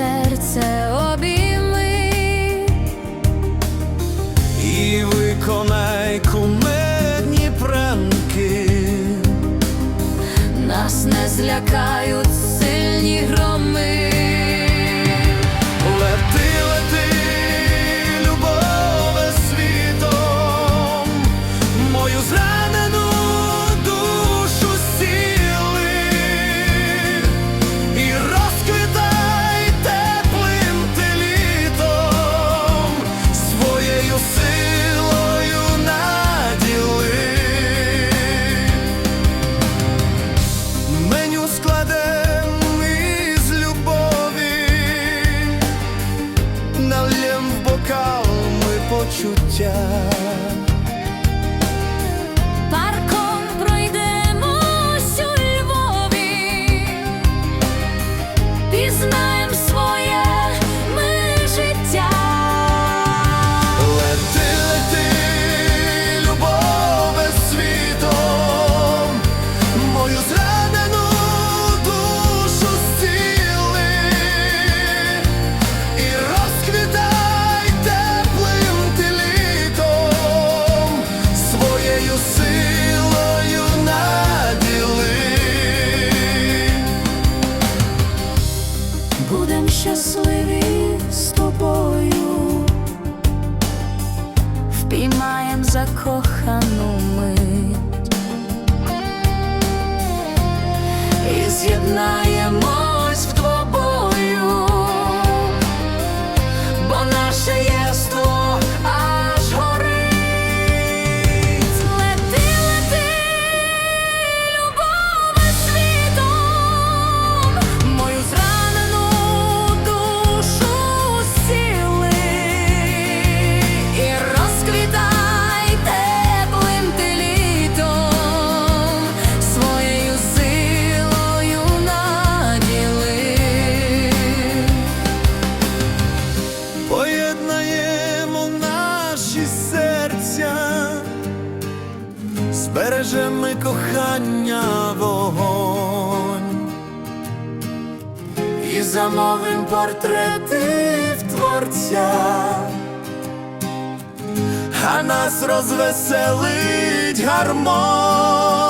серце обійми і виконай кумедні пранки, нас не злякають. Шукали почуття. будем щасливі з тобою, впіймаєм закохану мить і з'єднаємо. береже ми кохання вогонь і замовим портрети в творця, а нас розвеселить гармон.